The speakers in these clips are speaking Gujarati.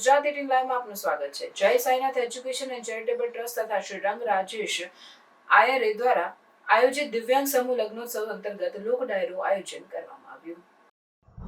ગુજરાત એટીન લાઈવમાં આપનું સ્વાગત છે. Jay Sainath education and charitable trust તથા શ્રી રંગ રાજેશ આયરે દ્વારા આયોજિત દિવ્યાંગ સમૂહ લગ્નોત્સવ અંતર્ગત લોક ડાયરો આયોજન કરવામાં આવ્યું.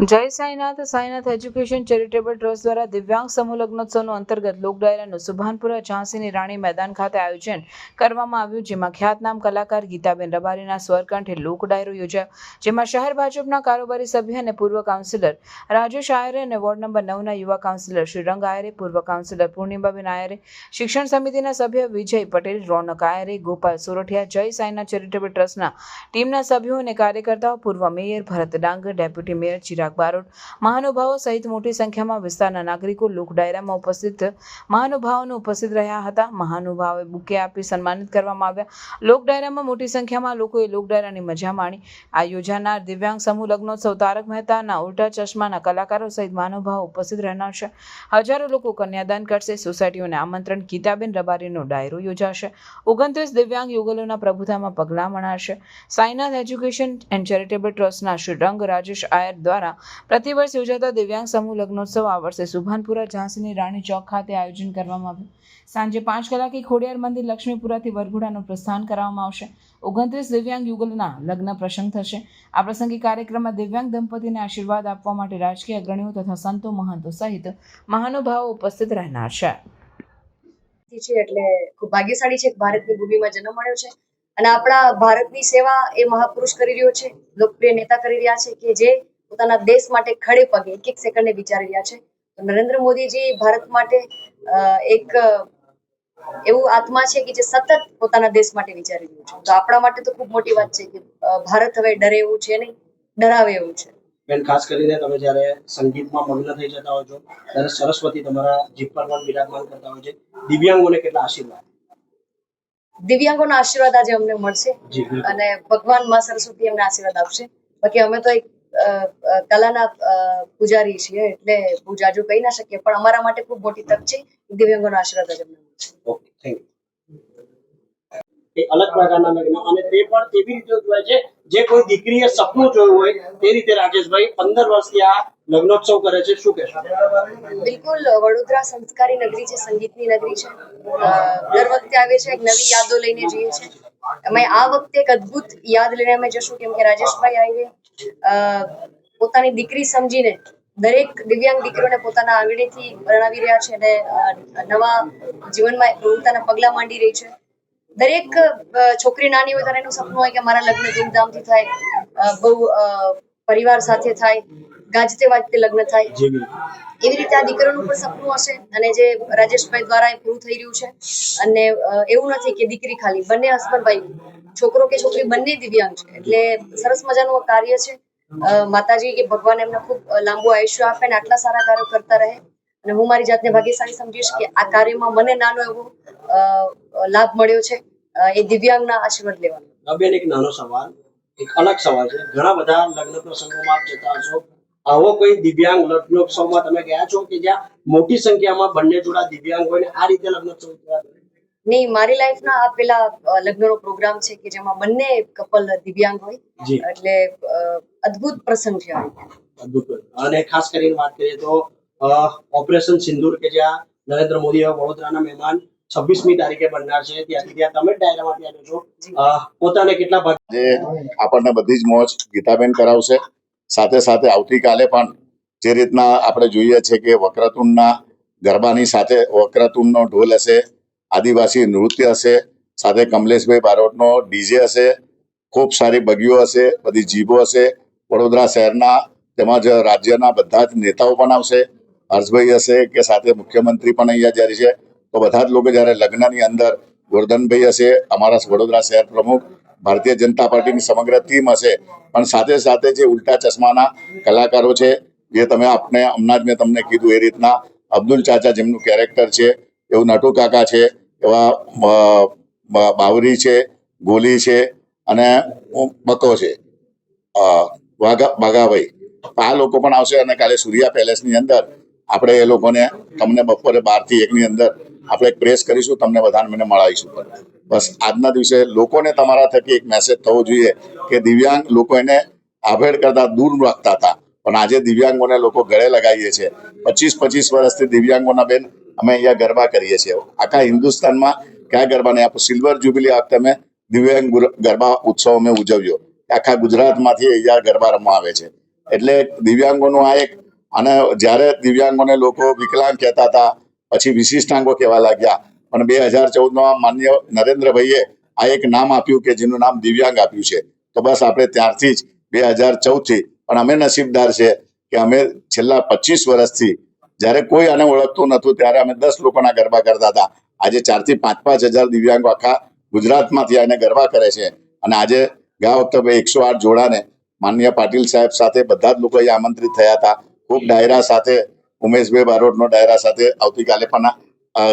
Jay Sainath Sainath education charitable trust દ્વારા દિવ્યાંગ સમૂહ લગ્નોત્સવનો અંતર્ગત લોક ડાયરાનું સુભાનપુરા ઝાંસીની રાણી મેદાન ખાતે આયોજન કરવામાં આવ્યું, જેમાં ખ્યાતનામ કલાકાર ગીતાબેન રબારીના સ્વરકંઠે લોક ડાયરો યોજાયો, જેમાં શહેર ભાજપના કારોબારી સભ્ય અને પૂર્વ કાઉન્સિલર રાજેશ આયરે અને વોર્ડ નંબર નવના યુવા કાઉન્સિલર શ્રી રંગ આયરે, પૂર્વ કાઉન્સિલર પૂર્ણિમાબેન આયરે, શિક્ષણ સમિતિના સભ્ય વિજય પટેલ, રોનક આયરે, ગોપાલ સોરઠિયા, જય સાંઈના ચેરિટેબલ ટ્રસ્ટના ટીમના સભ્યો અને કાર્યકર્તાઓ, પૂર્વ mayor Bharat Dangar deputy mayor Chirag Barot મહાનુભાવો સહિત મોટી સંખ્યામાં વિસ્તારના નાગરિકો લોક ડાયરામાં ઉપસ્થિત મહાનુભાવોને ઉપસ્થિત રહ્યા હતા. મહાનુભાવોએ બુકે આપી સન્માનિત કરવામાં આવ્યા. લોક ડાયરામાં મોટી સંખ્યામાં લોકોએ લોક ડાયરાની મજા માણી. આ યોજાનાર દિવ્યાંગ સમૂહ લગ્નોત્સવ તારક મહેતાના ઉલટા ચશ્માના કલાકારો સહિત મહાનુભાવો ઉપસ્થિત રહેનાર છે. હજારો લોકો કન્યાદાન કરશે. સોસાયટીઓને આમંત્રણ ગીતાબેન રબારીનો ડાયરો યોજાશે. ઓગણત્રીસ દિવ્યાંગ યુગલોના પ્રભુતામાં પગલાં મણાશે સાઈનાથ એજ્યુકેશન એન્ડ ચેરિટેબલ ટ્રસ્ટના શ્રી રંગ રાજેશ આયર દ્વારા પ્રતિવર્ષ યોજાતા દિવ્યાંગ સમૂહ લગ્નોત્સવ આ વર્ષે સુભાનપુરા ઝાંસીની રાણી ચોક ખાતે આયોજન કરવામાં આવ્યું. સાંજે પાંચ કલાકે ખોડિયાર મંદિર લક્ષ્મીપુરાથી વરઘોડાનું પ્રસ્થાન કરવામાં આવશે. ઓગણત્રીસ દિવ્યાંગ યુગલના લગ્ન પ્રસંગ થશે. આ પ્રસંગે કાર્યક્રમમાં દિવ્યાંગ દંપતીને આશીર્વાદ આપવા માટે રાજકીય અગ્રણીઓ તથા સંતો મહંતો સહિત મહાનુભાવો ઉપસ્થિત રહેનાર છે. છે એટલે ખૂબ ભાગ્યશાળી છે ભારતની ભૂમિમાં જન્મ મળ્યો છે અને આપણા ભારતની સેવા એ મહાપુરુષ કરી રહ્યો છે. લોકપ્રિય નેતા કરી રહ્યા છે કે જે પોતાના દેશ માટે ખડે પગે એક એક સેકન્ડે વિચારી રહ્યા છે. તો નરેન્દ્ર મોદીજી ભારત માટે એક એવું આત્મા છે કે જે સતત પોતાના દેશ માટે વિચારી રહ્યું છે. તો આપણા માટે તો ખૂબ મોટી વાત છે કે ભારત હવે ડરે એવું છે નહીં ડરાવે એવું છે. બેન ખાસ કરીને તમે જ્યારે સંગીતમાં મગ્ન થઈ જતા હો છો ત્યારે સરસ્વતી તમારા જીભ પર પણ બિરાજમાન કરતા હોય છે. દિવ્યાંગોને કેટલા આશીર્વાદ? દિવ્યાંગોના આશીર્વાદ આજે અમને મળશે અને ભગવાનમાં સરસ્વતી અમને આશીર્વાદ આપશે. બાકી અમે તો એક કલાના પૂજારી છીએ એટલે બહુ જાજુ કહી ના શકીએ. પણ અમારા માટે ખૂબ મોટી તક છે દિવ્યાંગોના આશીર્વાદ જ અમને ઓકે, થેન્ક અલગ પ્રકારના લગ્ન અને તે પણ એવી રીતે ઉજવાય છે જે કોઈ દીકરીએ સપનું જોયું હોય તે રીતે રાજેશભાઈ પંદર વર્ષથી આ લગ્નોત્સવ કરે છે. શું કહેશો? બિલકુલ વડોદરા સંસ્કારી નગરી છે સંગીતની નગરી છે. દર વખતે આવે છે એક નવી યાદો લઈને જઈએ છે. અમે આ વખતે એક અદ્ભુત યાદ લઈને અમે જશું કેમ કે રાજેશભાઈ આવીને અ, પોતાની દીકરી સમજીને દરેક દિવ્યાંગ દીકરીઓને પોતાના આંગળીથી પરણાવી રહ્યા છે અને નવા જીવનમાં પ્રવૃત્તિના પગલા માંડી રહી છે. દરેક છોકરી નાની હોય ત્યારે એનું સપનું હોય કે મારા લગ્ન ધૂમધામથી થાય બહુ પરિવાર સાથે થાય ગાજતે વાજતે લગ્ન થાય. એવી રીતે આ દીકરીનું પણ સપનું હશે અને જે રાજેશભાઈ દ્વારા એ પૂરું થઈ રહ્યું છે. અને એવું નથી કે દીકરી ખાલી બંને હસબન્ડ ભાઈ છોકરો કે છોકરી બંને દિવ્યાંગ છે. એટલે સરસ મજાનું કાર્ય છે. માતાજી કે ભગવાન એમને ખૂબ લાંબુ આયુષ્ય આપે અને આટલા સારા કાર્યો કરતા રહે. અને હું મારી જાતને ભાગ્યશાળી સમજીશ કે આ કાર્યમાં મને નાનો એવો લાભ મળ્યો છે. એ દિવ્યાંગના આશીર્વાદ લેવાનો. બેન એક નાનો સવાલ એક અલગ સવાલ છે. ઘણા બધા લગ્ન પ્રસંગોમાં આપ જતા હશો. આવો કોઈ દિવ્યાંગ લગ્નોત્સવમાં તમે ગયા છો કે જ્યાં મોટી સંખ્યામાં બંને જોડા દિવ્યાંગ હોય આ રીતે લગ્નોત્સવ? નહીં મારી લાઈફના આ પેલા લગ્નનો પ્રોગ્રામ છે કે જેમાં બંને કપલ દિવ્યાંગ હોય. એટલે અદભુત પ્રસંગ છે અદ્ભુત અને ખાસ કરીને વાત કરીએ તો ઓપરેશન સિંદૂર કે જ્યાં નરેન્દ્ર મોદી વડોદરાના મહેમાન છવ્વીસમી તારીખે બનનાર છે. ત્યાંથી ત્યાં તમે ડાયરામાંથી આવ્યો છો પોતાને કેટલા ભાગ જે આપણને બધી જ મોજ ગીતાબેન કરાવશે. સાથે સાથે આવતીકાલે પણ જે રીતના આપણે જોઈએ છે કે વક્રતુંડના ગરબાની સાથે વક્રતુંડનો ઢોલ હશે, આદિવાસી નૃત્ય હશે, સાથે કમલેશભાઈ બારોટનો ડીજે હશે, ખૂબ સારી બગીઓ હશે, બધી જીભો હશે. વડોદરા શહેરના તેમજ રાજ્યના બધા જ નેતાઓ પણ આવશે. હર્ષભાઈ હશે કે સાથે મુખ્યમંત્રી પણ અહીંયા જ્યારે છે. તો બધા જ લોકો જ્યારે લગ્નની અંદર ગોરધનભાઈ હશે, અમારા વડોદરા શહેર પ્રમુખ, ભારતીય જનતા પાર્ટીની સમગ્ર ટીમ હશે. પણ સાથે સાથે જે ઉલ્ટા ચશ્માના કલાકારો છે, જે તમે આપને હમણાં જ મેં તમને કીધું એ રીતના, અબ્દુલ ચાચા જેમનું કેરેક્ટર છે, એવું નટુ કાકા છે, એવા બાવરી છે, ગોલી છે, અને બકો છે. વાઘા, વાઘાભાઈ. આ લોકો પણ આવશે અને કાલે સૂર્યા પેલેસની અંદર આપણે એ લોકોને તમને બપોરે બારથી એકની અંદર આપણે પ્રેસ કરીશું, તમને બધાને મને મળાવીશું. બસ આજના દિવસે લોકોને તમારા થકી એક મેસેજ થવો જોઈએ કે દિવ્યાંગ લોકો એને આભેડ કરતા, દૂર રાખતા હતા. પણ આજે દિવ્યાંગોને લોકો ગળે લગાવીએ છીએ. પચીસ પચીસ વર્ષથી દિવ્યાંગોના બેન અમે અહીંયા ગરબા કરીએ છીએ. આખા હિન્દુસ્તાનમાં કયા ગરબા નહીં? આપણે સિલ્વર જ્યુબિલી વખતે અમે દિવ્યાંગ ગરબા ઉત્સવ અમે ઉજવ્યો આખા ગુજરાતમાંથી અહીંયા ગરબા રમવા આવે છે. એટલે દિવ્યાંગોનું આ એક, અને જ્યારે દિવ્યાંગોને લોકો વિકલાંગ કહેતા હતા પછી વિશિષ્ટાંગો કહેવા લાગ્યા. પણ બે હજાર ચૌદમાં માન્ય નરેન્દ્રભાઈએ આ એક નામ આપ્યું કે જેનું નામ દિવ્યાંગ આપ્યું છે. તો બસ આપણે ત્યારથી જ બે હજાર ચૌદથી, પણ અમે નસીબદાર છે કે અમે છેલ્લા પચીસ વર્ષથી, જ્યારે કોઈ આને ઓળખતું નતું ત્યારે અમે દસ લોકોના ગરબા કરતા હતા. આજે ચારથી પાંચ પાંચ હજાર દિવ્યાંગો આખા ગુજરાતમાંથી આને ગરબા કરે છે. અને આજે ગયા વખતે એકસો આઠ જોડાને માનનીય પાટીલ સાહેબ સાથે બધા જ લોકો અહીંયા આમંત્રિત થયા હતા. ખૂબ ડાયરા સાથે ઉમેશભાઈ બારોટનો ડાયરા સાથે આવતીકાલે પણ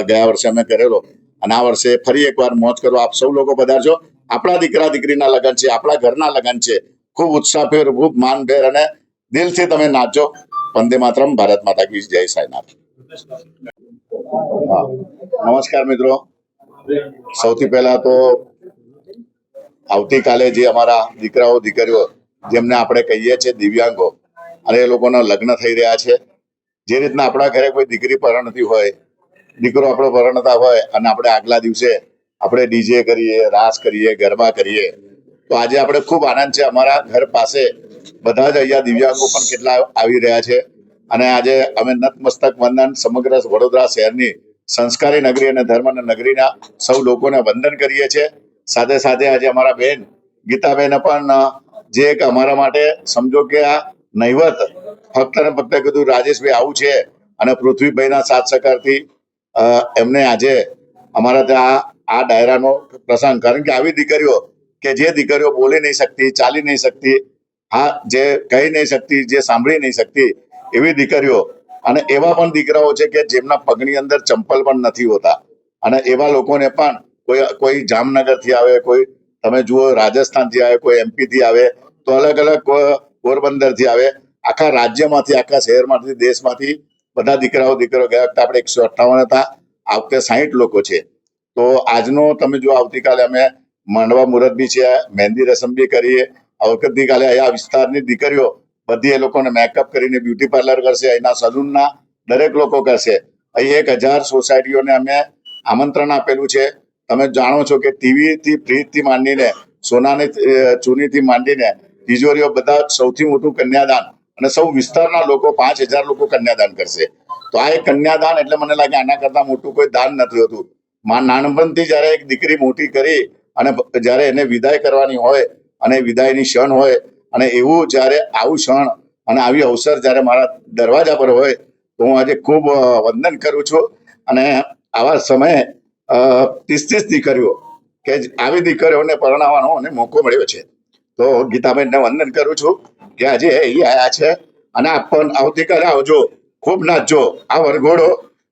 ગયા વર્ષે અમે કરેલો અને આ વર્ષે ફરી એકવાર મોજ કરો. આપ સૌ લોકો પધારજો. આપણા દીકરા દીકરીના લગ્ન છે, આપણા ઘરના લગ્ન છે. ખૂબ ઉત્સાહભેર, ખૂબ માનભેર અને દિલથી તમે નાચો વંદે માતરમ, ભારત માતા કી જય સાઈનાથ. નમસ્કાર મિત્રો. સૌથી પહેલા તો આવતીકાલે જે અમારા દીકરાઓ, દીકરીઓ, જેમને આપણે કહીએ છીએ દિવ્યાંગો, અને એ લોકોના લગ્ન થઈ રહ્યા છે. જે રીતના આપણા ઘરે કોઈ દીકરી પરણતી હોય, દીકરો આપણો પરણતા હોય અને આપણે આગલા દિવસે આપણે ડીજે કરીએ, રાસ કરીએ, ગરબા કરીએ, તો આજે આપણે ખૂબ આનંદ છે. અમારા ઘર પાસે બધા જ અહીંયા દિવ્યાંગો પણ કેટલા આવી રહ્યા છે અને આજે અમે નતમસ્તક વંદન સમગ્ર વડોદરા શહેરની સંસ્કારી નગરી અને ધર્મના નગરીના સૌ લોકોને વંદન કરીએ છીએ. સાથે સાથે આજે અમારા બેન ગીતાબેન પણ જે એક અમારા માટે સમજો કે આ નૈવત ફક્ત ને ફક્ત કીધું, રાજેશભાઈ આવું છે અને પૃથ્વીભાઈના સાથ સહકારથી એમને આજે અમારા ત્યાં આ ડાયરાનો પ્રસંગ. કારણ કે આવી દીકરીઓ કે જે દીકરીઓ બોલી નહીં શકતી, ચાલી નહીં શકતી, હા, જે કહી નહીં શકતી, જે સાંભળી નહીં શકતી, એવી દીકરીઓ અને એવા પણ દીકરાઓ છે કે જેમના પગની અંદર ચંપલ પણ નથી હોતા. અને એવા લોકોને પણ કોઈ કોઈ જામનગરથી આવે, કોઈ, તમે જુઓ રાજસ્થાનથી આવે, કોઈ એમપી થી આવે, તો અલગ અલગ પોરબંદરથી આવે. આખા રાજ્યમાંથી, આખા શહેરમાંથી, દેશમાંથી બધા દીકરાઓ દીકરો ગયા વખતે આપણે એકસો અઠ્ઠાવન હતા. આ વખતે સાહીઠ લોકો છે. તો આજનો તમે જો આવતીકાલે અમે માંડવા મુહૂર્ત બી છે, મહેંદી રસમ બી કરીએ. આવતીકાલે અહીંયા વિસ્તારની દીકરીઓ બધી એ લોકોને મેકઅપ કરીને બ્યુટી પાર્લર કરશે, અહીંના સલૂનના દરેક લોકો કરશે. અહીં એક હજાર સોસાયટીઓને અમે આમંત્રણ આપેલું છે. તમે જાણો છો કે ટીવીથી ફ્રીજથી માંડીને, સોનાની ચૂનીથી માંડીને તિજોરીઓ બધા સૌથી મોટું કન્યાદાન અને સૌ વિસ્તારના લોકો, પાંચ હજાર લોકો કન્યાદાન કરશે. તો આ એક કન્યાદાન એટલે મને લાગે આના કરતા મોટું કોઈ દાન નથી હોતું. માં નાનપણથી જ્યારે એક દીકરી મોટી કરી અને જ્યારે એને વિદાય કરવાની હોય અને વિદાયની ક્ષણ હોય અને એવું જ્યારે આવું ક્ષણ અને આવી અવસર જ્યારે મારા દરવાજા પર હોય, તો હું આજે ખૂબ વંદન કરું છું. અને આવા સમયે ત્રીસ ત્રીસ દીકરીઓ કે આવી દીકરીઓને પરણાવવાનો મને મોકો મળ્યો છે. તો ગીતાબેનને વંદન કરું છું કે આજે એ આયા છે અને આપ પણ આવતીકાલે આવજો. ખૂબ નાચજો. આ વરઘોડો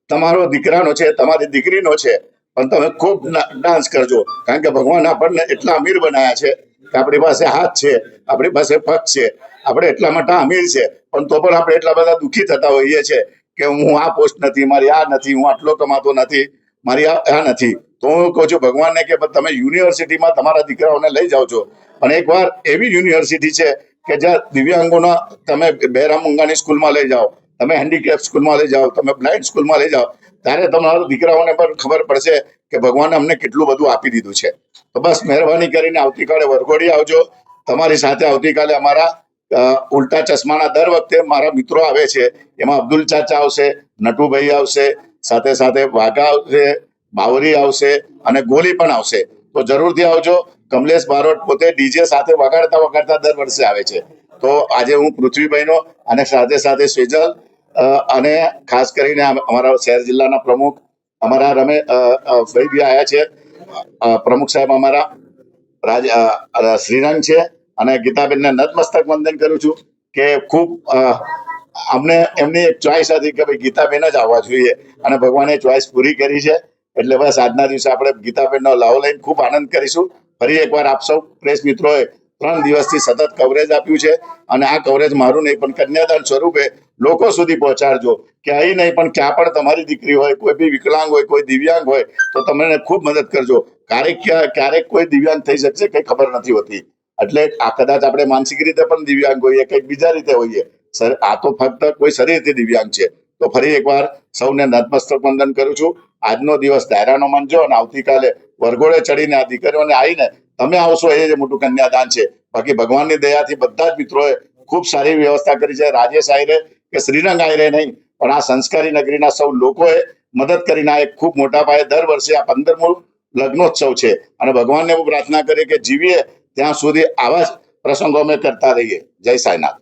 તમારો દીકરાનો છે, તમારી દીકરીનો છે, પણ તમે ખૂબ ડાન્સ કરજો. કારણ કે ભગવાન આપણને એટલા અમીર બનાયા છે કે આપણી પાસે હાથ છે, આપણી પાસે પગ છે, આપણે એટલા માટે અમીર છે, પણ તો પણ આપણે એટલા બધા દુઃખી થતા હોઈએ છે કે હું આ પોસ્ટ નથી, મારી આ નથી, હું આટલો કમાતો નથી, મારી આ નથી. તો હું કહું છું, ભગવાનને કે તમે યુનિવર્સિટીમાં તમારા દીકરાઓને લઈ જાઓ છો. પણ એકવાર એવી યુનિવર્સિટી છે કે જ્યાં દિવ્યાંગોના તમે બહેરામ મૂંગાની સ્કૂલમાં લઈ જાઓ, તમે હેન્ડીકેપ સ્કૂલમાં લઈ જાઓ, તમે બ્લાઇન્ડ સ્કૂલમાં લઈ જાઓ, ત્યારે તમારા દીકરાઓને પણ ખબર પડશે કે ભગવાને અમને કેટલું બધું આપી દીધું છે. તો બસ મહેરબાની કરીને આવતીકાલે વરઘોડી આવજો. તમારી સાથે આવતીકાલે અમારા ઉલટા ચશ્માના દર વખતે મારા મિત્રો આવે છે. એમાં અબ્દુલ ચાચા આવશે, નટુભાઈ આવશે, સાથે સાથે વાઘા આવશે બાવરી આવશે અને ગોલી પણ આવશે. તો જરૂરથી આવજો. કમલેશ બારોટ પોતે ડીજે સાથે વગાડતા વગાડતા દર વર્ષે આવે છે. તો આજે હું પૃથ્વીભાઈનો અને સાથે સાથે સેજલ અને ખાસ કરીને અમારા શહેર જિલ્લાના પ્રમુખ, અમારા રમે ભાઈ બી આવ્યા છે. પ્રમુખ સાહેબ અમારા રાજ શ્રીરંગ છે અને ગીતાબેનને નતમસ્તક વંદન કરું છું કે ખૂબ અમને એમની એક ચોઈસ હતી કે ભાઈ ગીતાબેન જ આવવા જોઈએ અને ભગવાને ચોઈસ પૂરી કરી છે. એટલે બસ આજના દિવસે આપણે ગીતાબેનનો લાવો લઈને ખૂબ આનંદ કરીશું. ફરી એકવાર આપ સૌ પ્રેસ મિત્રોએ ત્રણ દિવસથી સતત કવરેજ આપ્યું છે અને આ કવરેજ મારું નહીં, પણ કન્યાદાન સ્વરૂપે લોકો સુધી પહોંચાડજો. કે નહીં, પણ ક્યાં પણ તમારી દીકરી હોય, કોઈ બી વિકલાંગ હોય, કોઈ દિવ્યાંગ હોય, તો તમને ખૂબ મદદ કરજો. ક્યારેક ક્યારેક કોઈ દિવ્યાંગ થઈ શકશે, કઈ ખબર નથી હોતી. એટલે આ કદાચ આપણે માનસિક રીતે પણ દિવ્યાંગ હોઈએ, કંઈક બીજા રીતે હોઈએ. સર, આ તો ફક્ત કોઈ શરીરથી દિવ્યાંગ છે. તો ફરી એકવાર સૌને નતમસ્તક વંદન કરું છું. આજનો દિવસ ડાયરાનો માનજો અને આવતીકાલે વરઘોડે ચડીને આ દીકરીઓને આવીને તમે આવશો, એ જ મોટું કન્યાદાન છે. બાકી ભગવાનની દયાથી બધા જ મિત્રોએ ખૂબ સારી વ્યવસ્થા કરી છે. રાજેશ આયરે કે શ્રીરંગ આયરે નહીં, પણ આ સંસ્કારી નગરીના સૌ લોકોએ મદદ કરીને આ એક ખૂબ મોટા પાયે દર વર્ષે આ પંદરમું લગ્નોત્સવ છે. અને ભગવાનને હું પ્રાર્થના કરીએ કે જીવીએ ત્યાં સુધી આવા જ પ્રસંગો અમે કરતા રહીએ. જય સાંઈનાથ.